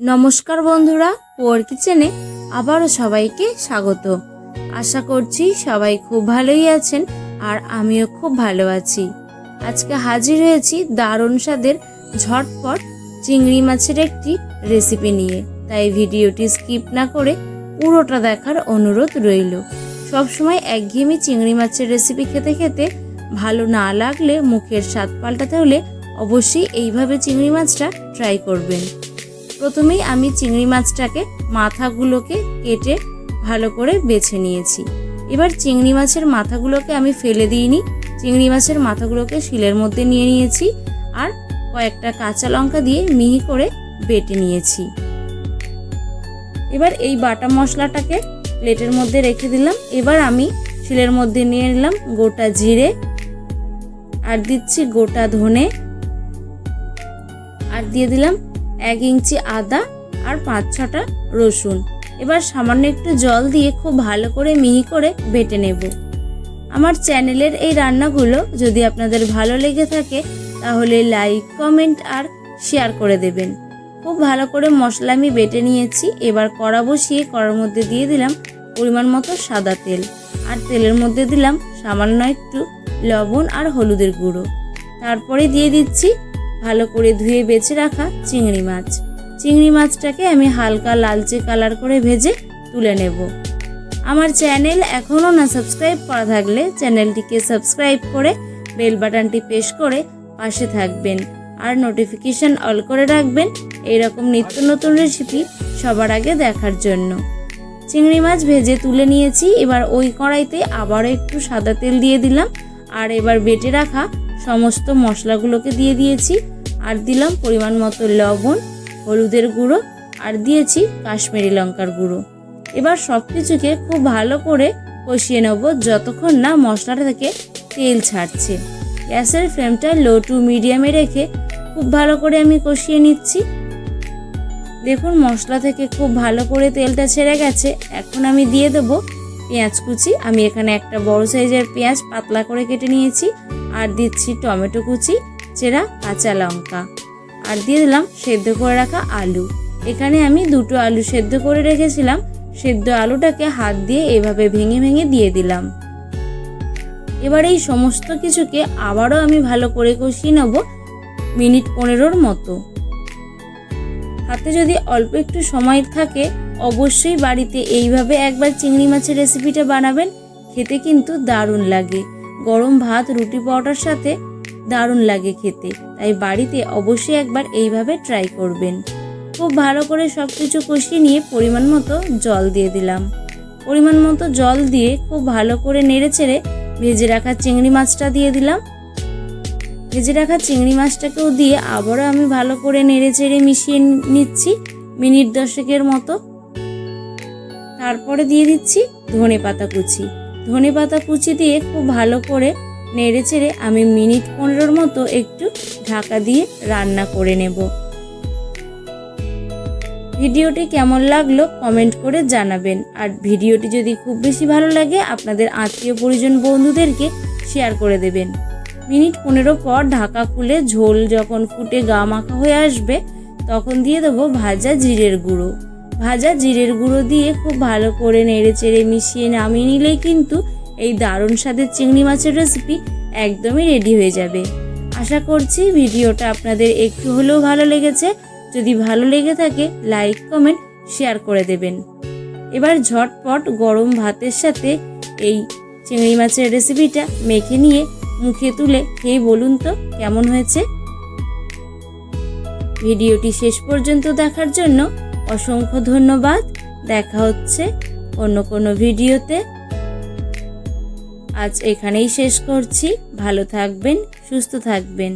নমস্কার বন্ধুরা, পোয়ার কিচেনে আবারও সবাইকে স্বাগত। আশা করছি সবাই খুব ভালোই আছেন আর আমিও খুব ভালো আছি। আজকে হাজির হয়েছি দারুণ স্বাদের ঝটপট চিংড়ি মাছের একটি রেসিপি নিয়ে। তাই ভিডিওটি স্কিপ না করে পুরোটা দেখার অনুরোধ রইল। সবসময় একঘেয়েমি চিংড়ি মাছের রেসিপি খেতে খেতে ভালো না লাগলে মুখের স্বাদ পাল্টাতে হলে অবশ্যই এইভাবে চিংড়ি মাছটা ট্রাই করবেন। প্রথমেই আমি চিংড়ি মাছটাকে মাথাগুলোকে কেটে ভালো করে বেছে নিয়েছি। এবার চিংড়ি মাছের মাথাগুলোকে আমি ফেলে দিইনি। চিংড়ি মাছের মাথাগুলোকে শিলের মধ্যে নিয়ে নিয়েছি আর কয়েকটা কাঁচা লঙ্কা দিয়ে মিহি করে বেটে নিয়েছি। এবার এই বাটা মশলাটাকে প্লেটের মধ্যে রেখে দিলাম। এবার আমি শিলের মধ্যে নিয়ে নিলাম গোটা জিরে আর দিচ্ছি গোটা ধনে। আর দিয়ে দিলাম এক ইঞ্চি আদা আর পাঁচ ছটা রসুন। এবার সামান্য একটু জল দিয়ে খুব ভালো করে মিহি করে বেটে নেব। আমার চ্যানেলের এই রান্নাগুলো যদি আপনাদের ভালো লেগে থাকে, তাহলে লাইক, কমেন্ট আর শেয়ার করে দেবেন। খুব ভালো করে মশলা আমি বেটে নিয়েছি। এবার কড়া বসিয়ে কড়ার মধ্যে দিয়ে দিলাম পরিমাণ মতো সাদা তেল। আর তেলের মধ্যে দিলাম সামান্য একটু লবণ আর হলুদের গুঁড়ো। তারপরে দিয়ে দিচ্ছি ভালো করে ধুয়ে বেছে রাখা চিংড়ি মাছ। চিংড়ি মাছটাকে আমি হালকা লালচে কালার করে ভেজে তুলে নেব। আমার চ্যানেল এখনও না সাবস্ক্রাইব করা থাকলে চ্যানেলটিকে সাবস্ক্রাইব করে বেল বাটনটি প্রেস করে পাশে থাকবেন। আর নোটিফিকেশন অল করে রাখবেন এইরকম নিত্য নতুন রেসিপি সবার আগে দেখার জন্য। চিংড়ি মাছ ভেজে তুলে নিয়েছি, এবার ওই কড়াইতে আবারও একটু সাদা তেল দিয়ে দিলাম। আর এবার বেটে রাখা সমস্ত মশলাগুলোকে দিয়ে দিয়েছি। আর দিলাম পরিমাণ মতো লবণ, হলুদের গুঁড়ো, আর দিয়েছি কাশ্মীরি লঙ্কার গুঁড়ো। এবার সব কিছুকে খুব ভালো করে কষিয়ে নেব যতক্ষণ না মশলাটা থেকে তেল ছাড়ছে। গ্যাসের ফ্লেমটা লো টু মিডিয়ামে রেখে খুব ভালো করে আমি কষিয়ে নিচ্ছি। দেখুন মশলা থেকে খুব ভালো করে তেলটা ছেড়ে গেছে। এখন আমি দিয়ে দেব পেঁয়াজ কুচি। আমি এখানে একটা বড় সাইজের পেঁয়াজ পাতলা করে কেটে নিয়েছি। আর দিচ্ছি টমেটো কুচি। চেরা, কাঁচা লঙ্কা। আর দিয়ে দিলাম সেদ্ধ করে রাখা আলু। এখানে আমি দুটো আলু সেদ্ধ করে রেখেছিলাম। সেদ্ধ আলুটাকে হাত দিয়ে এভাবে ভেঙে ভেঙে দিয়ে দিলাম। এবার এই সমস্ত কিছুকে আবারও আমি ভালো করে কষিয়ে নেব মিনিট পনেরোর মতো। হাতে যদি অল্প একটু সময় থাকে, অবশ্যই বাড়িতে এইভাবে একবার চিংড়ি মাছের রেসিপিটা বানাবেন। খেতে কিন্তু দারুণ লাগে। গরম ভাত, রুটি, পরোটার সাথে দারুণ লাগে খেতে। তাই বাড়িতে অবশ্যই একবার এইভাবে ট্রাই করবেন। খুব ভালো করে সব কিছু কষিয়ে নিয়ে পরিমাণ মতো জল দিয়ে দিলাম। পরিমাণ মতো জল দিয়ে খুব ভালো করে নেড়ে চেড়ে ভেজে রাখা চিংড়ি মাছটা দিয়ে দিলাম। ভেজে রাখা চিংড়ি মাছটাকেও দিয়ে আবারও আমি ভালো করে নেড়ে চেড়ে মিশিয়ে নিচ্ছি মিনিট দশেকের মতো। তারপরে দিয়ে দিচ্ছি ধনে পাতা কুচি। ধনে পাতা কুচি দিয়ে খুব ভালো করে নেড়ে চেড়ে আমি মিনিট পনেরোর মতো একটু ঢাকা দিয়ে রান্না করে নেব। ভিডিওটি কেমন লাগল কমেন্ট করে জানাবেন। আর ভিডিওটি যদি খুব বেশি ভালো লাগে, আপনাদের আত্মীয় পরিজন বন্ধুদেরকে শেয়ার করে দেবেন। মিনিট পনেরো পর ঢাকা খুলে ঝোল যখন ফুটে গা মাখা হয়ে আসবে, তখন দিয়ে দেবো ভাজা জিরের গুঁড়ো। ভাজা জিরের গুঁড়ো দিয়ে খুব ভালো করে নেড়ে চেড়ে মিশিয়ে নামিয়ে নিলেই কিন্তু এই দারুণ স্বাদের চিংড়ি মাছের রেসিপি একদমই রেডি হয়ে যাবে। আশা করছি ভিডিওটা আপনাদের একটু হলেও ভালো লেগেছে। যদি ভালো লেগে থাকে লাইক কমেন্ট শেয়ার করে দেবেন। এবার ঝটপট গরম ভাতের সাথে এই চিংড়ি মাছের রেসিপিটা মেখে নিয়ে মুখে তুলে খেয়ে বলুন তো কেমন হয়েছে? ভিডিওটি শেষ পর্যন্ত দেখার জন্য অসংখ্য ধন্যবাদ। দেখা হচ্ছে অন্য কোনো ভিডিওতে। আজ এখানেই শেষ করছি। ভালো থাকবেন সুস্থ থাকবেন।